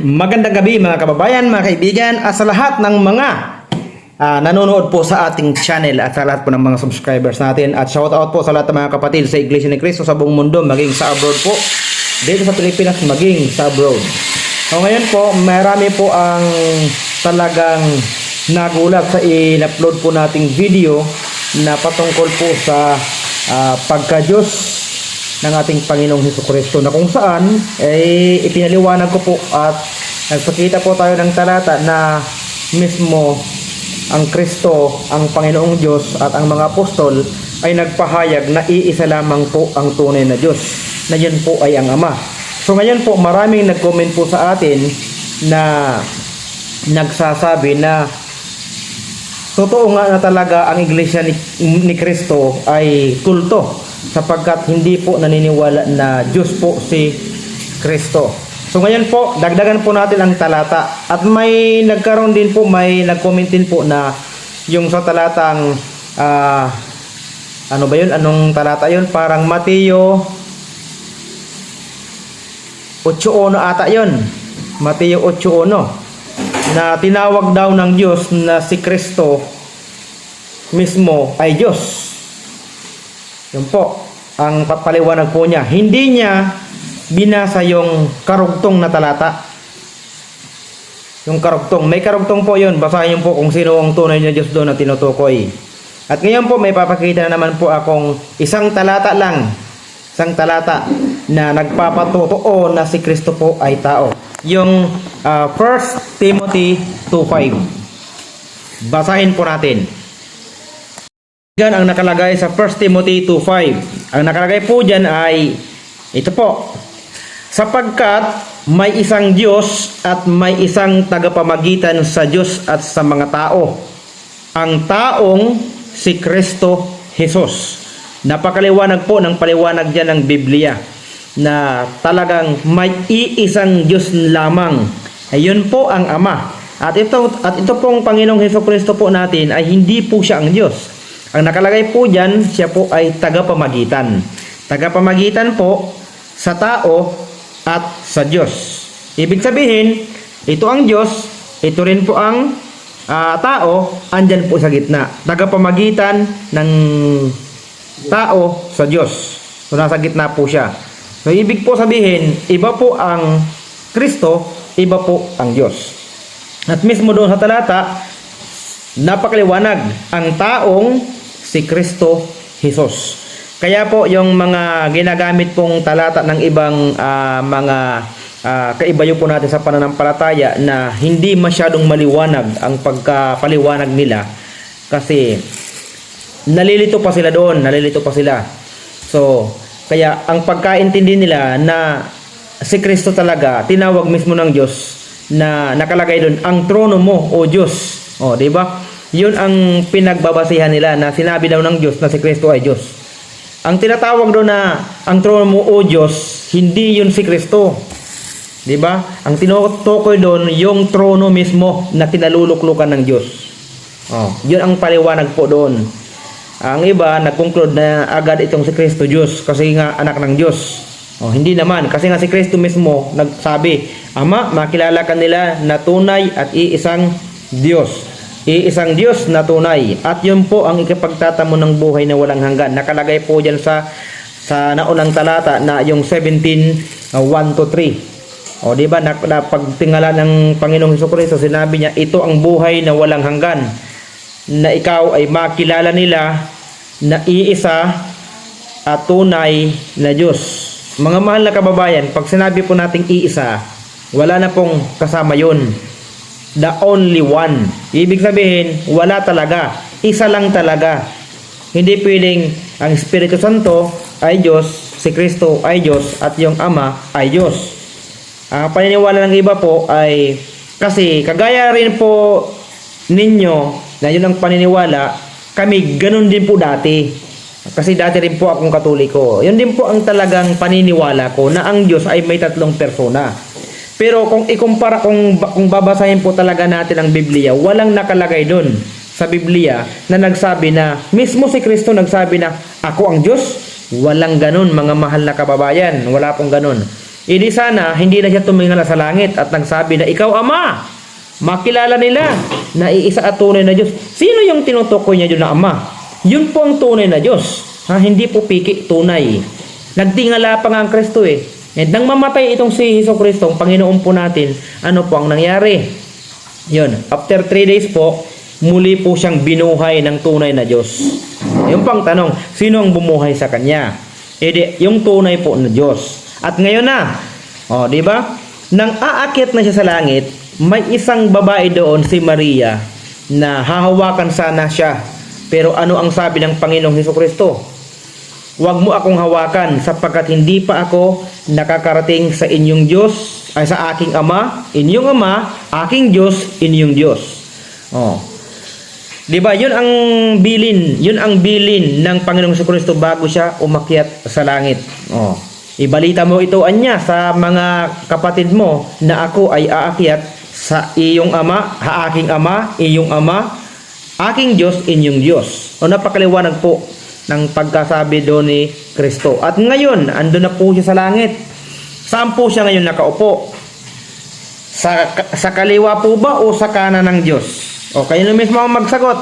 Magandang gabi mga kababayan, mga kaibigan at sa lahat ng mga ah, nanonood po sa ating channel at sa lahat po ng mga subscribers natin at shout out po sa lahat ng mga kapatid sa Iglesia ni Cristo sa buong mundo maging sa abroad po dito sa Pilipinas maging sa abroad. So ngayon po marami po ang talagang nagulat sa in-upload po nating video na patungkol po sa ah, pagka-Diyos ng ating Panginoong Heso Kristo na kung saan ay ipinaliwanag ko po at nagpakita po tayo ng talata na mismo ang Kristo, ang Panginoong Diyos at ang mga apostol ay nagpahayag na iisa lamang po ang tunay na Diyos na yun po ay ang Ama. So ngayon po maraming nag-comment po sa atin na nagsasabi na Totoo nga na talaga ang iglesia ni, ni Kristo ay kulto sapagkat hindi po naniniwala na Diyos po si Kristo. So ngayon po, dagdagan po natin ang talata. At may nagkaroon din po, may nag-comment din po na yung sa talatang ah, ano ba yun? Anong talata yun? Parang Mateo 8.1 ata yun. Mateo 8.1 na tinawag daw ng Diyos na si Kristo mismo ay Diyos. Yun po, ang papaliwanag po niya. Hindi niya binasa yung karugtong na talata. Yung karugtong. May karugtong po yun. Basahin po kung sino ang tunay na Diyos doon na tinutukoy. At ngayon po, may papakita na naman po akong isang talata lang. Isang talata na nagpapatotoo na si Kristo po ay tao. Yung uh, 1 Timothy 2.5. Basahin po natin. Yan ang nakalagay sa 1 Timothy 2.5. Ang nakalagay po dyan ay ito po. Sapagkat may isang Diyos at may isang tagapamagitan sa Diyos at sa mga tao. Ang taong si Kristo Jesus. Napakaliwanag po ng paliwanag dyan ng Biblia na talagang may iisang Diyos lamang. Ayun po ang Ama. At ito, at ito pong Panginoong Heso Kristo po natin ay hindi po siya ang Diyos. Ang nakalagay po dyan, siya po ay tagapamagitan. Tagapamagitan po sa tao at sa Diyos. Ibig sabihin, ito ang Diyos, ito rin po ang ah, tao, andyan po sa gitna. Tagapamagitan ng tao sa Diyos. So, nasa gitna po siya. So, ibig po sabihin, iba po ang Kristo, iba po ang Diyos. At mismo doon sa talata, napakaliwanag ang taong si Kristo Jesus. Kaya po yung mga ginagamit pong talata ng ibang ah, mga ah, kaibayo po natin sa pananampalataya na hindi masyadong maliwanag ang pagkapaliwanag nila kasi nalilito pa sila doon, nalilito pa sila. So, kaya ang pagkaintindi nila na si Kristo talaga tinawag mismo ng Diyos na nakalagay doon ang trono mo o Diyos. O, di ba? 'Yun ang pinagbabasihan nila na sinabi daw ng Diyos na si Kristo ay Diyos. Ang tinatawag doon na ang trono mo o Diyos, hindi 'yun si Kristo. 'Di ba? Ang tinutukoy doon yung trono mismo na kinaluluklukan ng Diyos. Oh, 'yun ang paliwanag po doon. Ang iba nag-conclude na agad itong si Kristo Diyos kasi nga anak ng Diyos. Oh, hindi naman kasi nga si Kristo mismo nagsabi, Ama, makilala ka nila na tunay at iisang Diyos. Iisang Diyos na tunay. At yun po ang ikapagtatamo ng buhay na walang hanggan. Nakalagay po dyan sa sa naunang talata na yung 17 uh, 1 to 3. O di ba na, na pagtingala ng Panginoong Hesus Kristo sinabi niya ito ang buhay na walang hanggan na ikaw ay makilala nila na iisa at tunay na Diyos. Mga mahal na kababayan, pag sinabi po nating iisa, wala na pong kasama yun. The only one. Ibig sabihin, wala talaga. Isa lang talaga. Hindi pwedeng ang Espiritu Santo ay Diyos, si Kristo ay Diyos, at yung Ama ay Diyos. Ang paniniwala ng iba po ay kasi kagaya rin po ninyo na yun ang paniniwala, kami ganun din po dati. Kasi dati rin po akong katoliko. Yun din po ang talagang paniniwala ko na ang Diyos ay may tatlong persona. Pero kung ikumpara, kung, kung babasahin po talaga natin ang Biblia, walang nakalagay doon sa Biblia na nagsabi na, mismo si Kristo nagsabi na, ako ang Diyos. Walang ganun, mga mahal na kababayan. Wala pong ganun. Hindi sana, hindi na siya tumingala sa langit at nagsabi na, Ikaw, Ama! Makilala nila na iisa at tunay na Diyos. Sino yung tinutukoy niya doon na Ama? Yun po ang tunay na Diyos. Ha? Hindi po piki, tunay. Nagtingala pa nga ang Kristo eh. And nang mamatay itong si Hesus Kristo, ang Panginoon po natin, ano po ang nangyari? Yun, after 3 days po, muli po siyang binuhay ng tunay na Diyos. Yung pang tanong, sino ang bumuhay sa kanya? Edi, yung tunay po na Diyos. At ngayon na, oh, di ba? Nang aakyat na siya sa langit, may isang babae doon, si Maria, na hahawakan sana siya. Pero ano ang sabi ng Panginoong Hesus Kristo? Huwag mo akong hawakan sapagkat hindi pa ako nakakarating sa inyong Diyos ay sa aking Ama, inyong Ama, aking Diyos, inyong Diyos. Oh. 'Di ba? 'Yun ang bilin, 'yun ang bilin ng Panginoong Kristo bago siya umakyat sa langit. Oh. Ibalita mo ito anya sa mga kapatid mo na ako ay aakyat sa iyong ama, ha aking ama, iyong ama, aking Diyos, inyong Diyos. O napakaliwanag po ng pagkasabi doon ni Kristo. At ngayon, ando na po siya sa langit. Saan po siya ngayon nakaupo? Sa, sa kaliwa po ba o sa kanan ng Diyos? O kayo na mismo ang magsagot.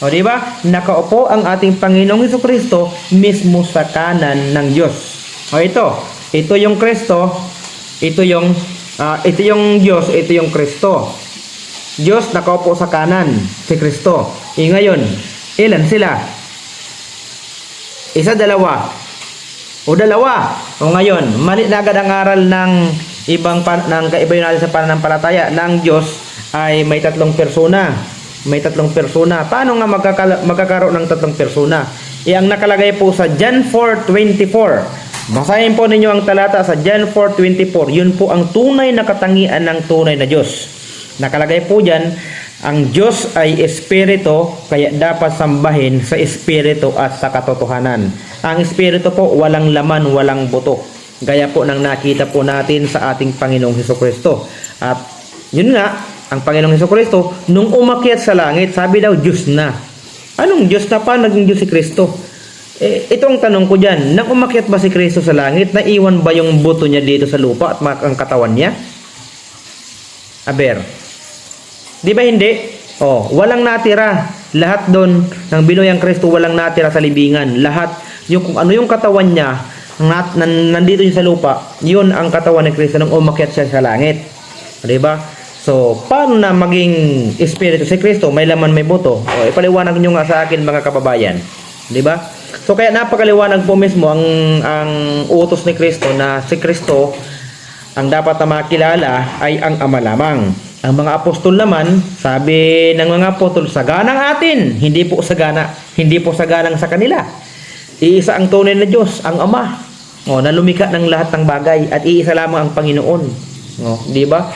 O di ba? Nakaupo ang ating Panginoong Hesus Kristo mismo sa kanan ng Diyos. O ito, ito yung Kristo, ito yung ah, ito yung Diyos, ito yung Kristo. Diyos nakaupo sa kanan, si Kristo. E ngayon, ilan sila? Isa, dalawa. O dalawa. O ngayon, mali na agad ang aral ng ibang ng kaibayo natin sa pananampalataya ng Diyos ay may tatlong persona. May tatlong persona. Paano nga magkakala, magkakaroon ng tatlong persona? E ang nakalagay po sa John 4.24. Basahin po ninyo ang talata sa John 4.24. Yun po ang tunay na katangian ng tunay na Diyos. Nakalagay po dyan, ang Diyos ay Espiritu, kaya dapat sambahin sa Espiritu at sa katotohanan. Ang Espiritu po, walang laman, walang buto. Gaya po ng nakita po natin sa ating Panginoong Heso Kristo. At yun nga, ang Panginoong Heso Kristo, nung umakyat sa langit, sabi daw, Diyos na. Anong Diyos na pa? Naging Diyos si Kristo. Eh, ito ang tanong ko dyan, nang umakyat ba si Kristo sa langit, naiwan ba yung buto niya dito sa lupa at ang katawan niya? Aber. Di ba hindi? Oh, walang natira. Lahat doon ng binuyang Kristo walang natira sa libingan. Lahat yung kung ano yung katawan niya nat, nan, nandito yung sa lupa, yun ang katawan ni Kristo nung umakyat siya sa langit. Di ba? So, paano na maging espiritu si Kristo? May laman, may buto. O, ipaliwanag nyo nga sa akin mga kababayan. Di ba? So, kaya napakaliwanag po mismo ang, ang utos ni Kristo na si Kristo ang dapat na makilala ay ang ama lamang. Ang mga apostol naman, sabi ng mga apostol, saganang atin, hindi po sagana, hindi po saganang sa kanila. Iisa ang tunay na Diyos, ang Ama. O, na lumikha ng lahat ng bagay at iisa lamang ang Panginoon. O, di ba?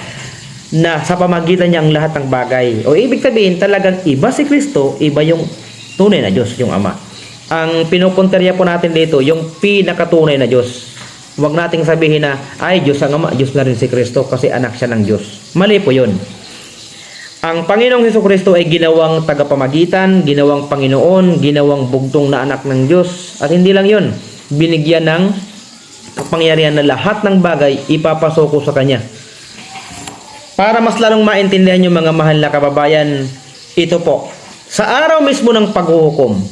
Na sa pamagitan niya ang lahat ng bagay. O ibig sabihin, talagang iba si Kristo, iba yung tunay na Diyos, yung Ama. Ang pinupunterya po natin dito, yung pinakatunay na Diyos. Huwag nating sabihin na, ay, Diyos ang Ama, Diyos na rin si Kristo kasi anak siya ng Diyos. Mali po yun. Ang Panginoong Heso Kristo ay ginawang tagapamagitan, ginawang Panginoon, ginawang bugtong na anak ng Diyos. At hindi lang yun, binigyan ng kapangyarihan na lahat ng bagay ipapasoko sa Kanya. Para mas lalong maintindihan yung mga mahal na kababayan, ito po. Sa araw mismo ng paghuhukom,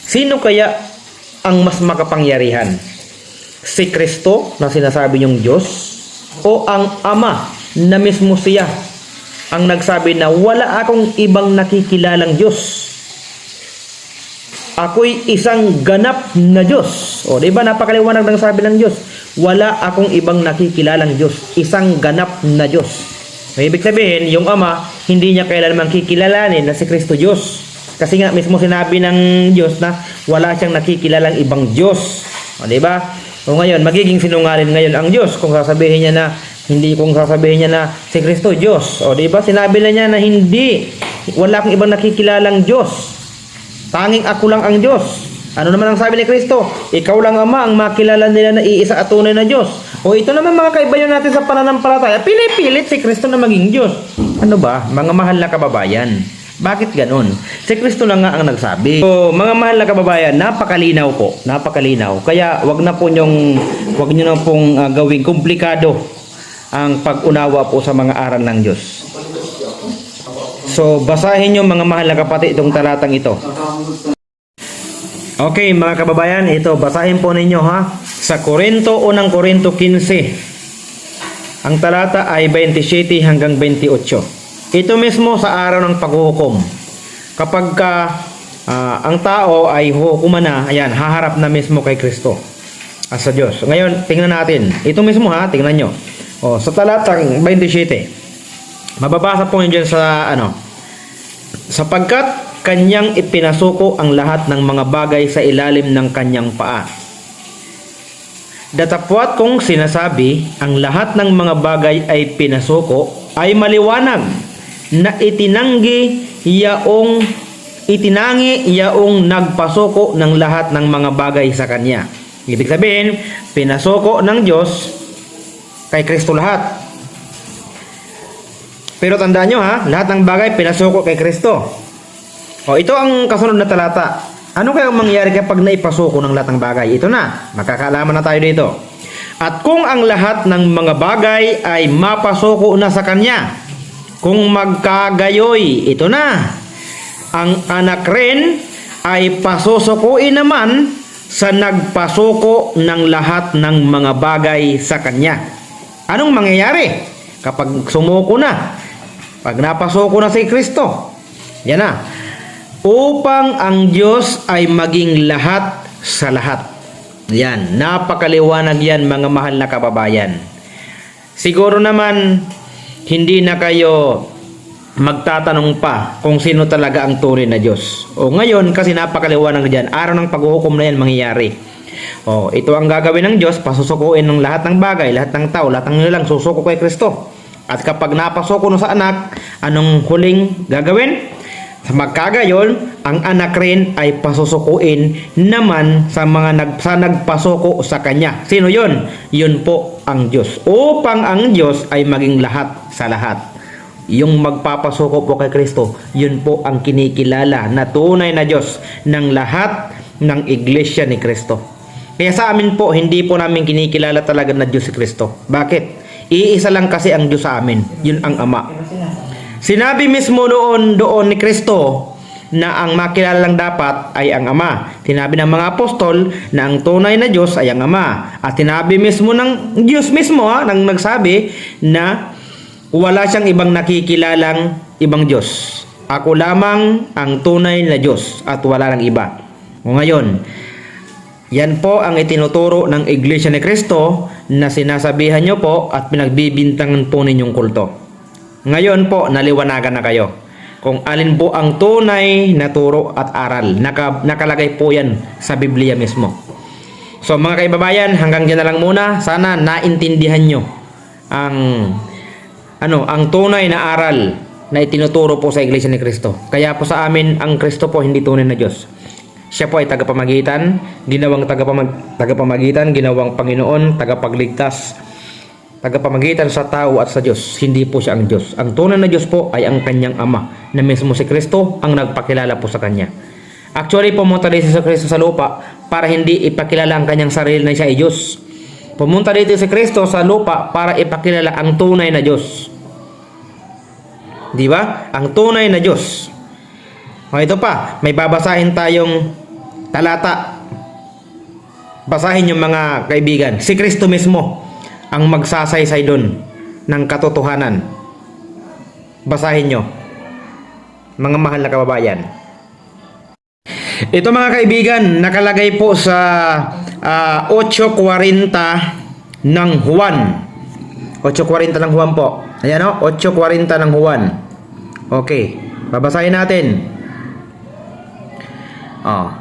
sino kaya ang mas makapangyarihan? Si Kristo na sinasabi yung Diyos o ang Ama na mismo siya ang nagsabi na wala akong ibang nakikilalang Diyos. Ako'y isang ganap na Diyos. O, di ba napakaliwanag ng sabi ng Diyos? Wala akong ibang nakikilalang Diyos. Isang ganap na Diyos. So, ibig sabihin, yung Ama, hindi niya kailanman kikilalanin na si Kristo Diyos. Kasi nga mismo sinabi ng Diyos na wala siyang nakikilalang ibang Diyos. O, di ba? O ngayon, magiging sinungaling ngayon ang Diyos kung sasabihin niya na hindi kung sasabihin niya na si Kristo Diyos. O di ba? Sinabi na niya na hindi. Wala akong ibang nakikilalang Diyos. Tanging ako lang ang Diyos. Ano naman ang sabi ni Kristo? Ikaw lang Ama ang makilala nila na iisa at tunay na Diyos. O ito naman mga kaibayan natin sa pananampalataya, pinipilit si Kristo na maging Diyos. Ano ba? Mga mahal na kababayan. Bakit ganun? Si Kristo lang nga ang nagsabi. So, mga mahal na kababayan, napakalinaw po. Napakalinaw. Kaya wag na po nyong, wag nyo na pong ah, gawing komplikado ang pag-unawa po sa mga aral ng Diyos. So, basahin nyo mga mahal na kapatid itong talatang ito. Okay, mga kababayan, ito, basahin po ninyo ha. Sa Korinto, unang Korinto 15. Ang talata ay 27 hanggang 28. Ito mismo sa araw ng paghuhukom. Kapag ka, ah, ang tao ay huhukuman na, ayan, haharap na mismo kay Kristo as sa Diyos. Ngayon, tingnan natin. Ito mismo ha, tingnan nyo. O, sa talatang 27. Mababasa po dyan sa ano, sapagkat kanyang ipinasuko ang lahat ng mga bagay sa ilalim ng kanyang paa. Datapwat kong sinasabi, ang lahat ng mga bagay ay pinasuko ay maliwanag na itinanggi yaong itinangi yaong nagpasuko ng lahat ng mga bagay sa kanya. Ibig sabihin, pinasuko ng Diyos kay Kristo lahat. Pero tandaan nyo ha, lahat ng bagay pinasuko kay Kristo. O ito ang kasunod na talata. Ano kaya ang mangyayari kapag naipasuko ng lahat ng bagay? Ito na, makakaalaman na tayo dito. At kung ang lahat ng mga bagay ay mapasuko na sa Kanya, kung magkagayoy, ito na. Ang anak rin ay pasusukuin naman sa nagpasuko ng lahat ng mga bagay sa Kanya. Anong mangyayari kapag sumuko na? Pag napasuko na si Kristo, yan na. Upang ang Diyos ay maging lahat sa lahat. Yan, napakaliwanag yan mga mahal na kababayan. Siguro naman, hindi na kayo magtatanong pa kung sino talaga ang tunay na Diyos. O ngayon, kasi napakaliwanag dyan, araw ng paghuhukom na yan mangyayari. O, ito ang gagawin ng Diyos, pasusukuin ng lahat ng bagay, lahat ng tao, lahat ng nilang susuko kay Kristo. At kapag napasuko na sa anak, anong huling gagawin? Sa magkagayon, ang anak rin ay pasusukuin naman sa mga nag, sa nagpasuko sa kanya. Sino yon? Yun po ang Diyos. Upang ang Diyos ay maging lahat sa lahat. Yung magpapasuko po kay Kristo, yun po ang kinikilala na tunay na Diyos ng lahat ng iglesia ni Kristo. Kaya sa amin po, hindi po namin kinikilala talaga na Diyos si Kristo. Bakit? Iisa lang kasi ang Diyos sa amin. Yun ang Ama. Sinabi mismo noon doon ni Kristo na ang makilala lang dapat ay ang Ama. Sinabi ng mga apostol na ang tunay na Diyos ay ang Ama. At sinabi mismo ng Diyos mismo ha, nang nagsabi na wala siyang ibang nakikilalang ibang Diyos. Ako lamang ang tunay na Diyos at wala lang iba. O ngayon, yan po ang itinuturo ng Iglesia ni Kristo na sinasabihan nyo po at pinagbibintangan po ninyong kulto. Ngayon po, naliwanagan na kayo kung alin po ang tunay na turo at aral. Naka, nakalagay po yan sa Biblia mismo. So mga kaibabayan, hanggang dyan na lang muna. Sana naintindihan nyo ang ano, ang tunay na aral na itinuturo po sa Iglesia ni Kristo. Kaya po sa amin, ang Kristo po hindi tunay na Diyos. Siya po ay tagapamagitan, ginawang tagapamag, tagapamagitan, ginawang Panginoon, tagapagligtas, tagapamagitan sa tao at sa Diyos. Hindi po siya ang Diyos. Ang tunay na Diyos po ay ang kanyang Ama, na mismo si Kristo ang nagpakilala po sa kanya. Actually, pumunta din si Kristo sa lupa para hindi ipakilala ang kanyang sarili na siya ay Diyos. Pumunta dito si Kristo sa lupa para ipakilala ang tunay na Diyos. Di ba? Ang tunay na Diyos. O ito pa, may babasahin tayong talata. Basahin yung mga kaibigan. Si Kristo mismo ang magsasaysay doon ng katotohanan. Basahin nyo. Mga mahal na kababayan. Ito mga kaibigan, nakalagay po sa ah, 8.40 ng Juan. 8.40 ng Juan po. Ayan o, 8.40 ng Juan. Okay, babasahin natin. Oh.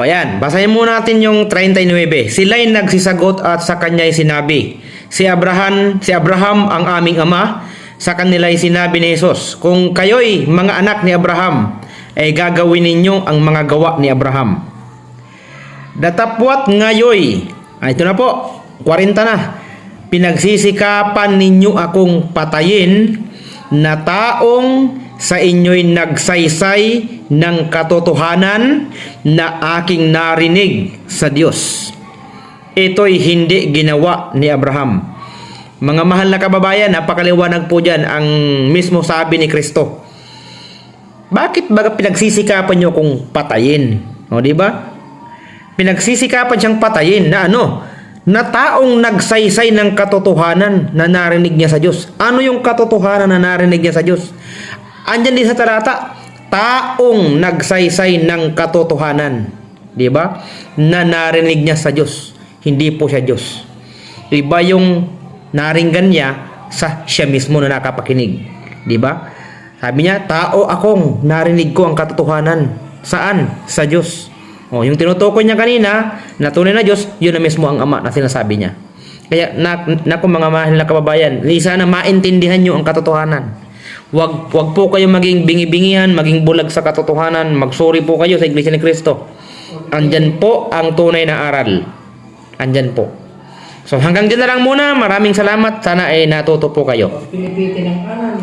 O yan, basahin muna natin yung 39. Sila'y nagsisagot at sa kanya'y sinabi, Si Abraham, si Abraham ang aming ama, sa kanila'y sinabi ni Jesus, Kung kayo'y mga anak ni Abraham, ay gagawin ninyo ang mga gawa ni Abraham. Datapwat ngayoy, ah, ito na po, 40 na, pinagsisikapan ninyo akong patayin, na taong sa inyo'y nagsaysay ng katotohanan na aking narinig sa Diyos. Ito'y hindi ginawa ni Abraham. Mga mahal na kababayan, napakaliwanag po dyan ang mismo sabi ni Kristo. Bakit baga pinagsisikapan nyo kung patayin? O, di ba? Pinagsisikapan siyang patayin na ano? Na taong nagsaysay ng katotohanan na narinig niya sa Diyos. Ano yung katotohanan na narinig niya sa Diyos? Andyan din sa talata, taong nagsaysay ng katotohanan. Di ba? Na narinig niya sa Diyos. Hindi po siya Diyos. Iba yung naringgan niya sa siya mismo na nakapakinig. Di ba? Sabi niya, tao akong narinig ko ang katotohanan. Saan? Sa Diyos. O, yung tinutukoy niya kanina, na tunay na Diyos, yun na mismo ang Ama na sinasabi niya. Kaya, na, naku mga mahal na kababayan, sana maintindihan niyo ang katotohanan. Wag, wag po kayo maging bingi-bingihan, maging bulag sa katotohanan, magsuri po kayo sa Iglesia ni Cristo. Andyan po ang tunay na aral. Andyan po. So hanggang dyan na lang muna. Maraming salamat. Sana ay natuto po kayo. Pinipitin ng kanan.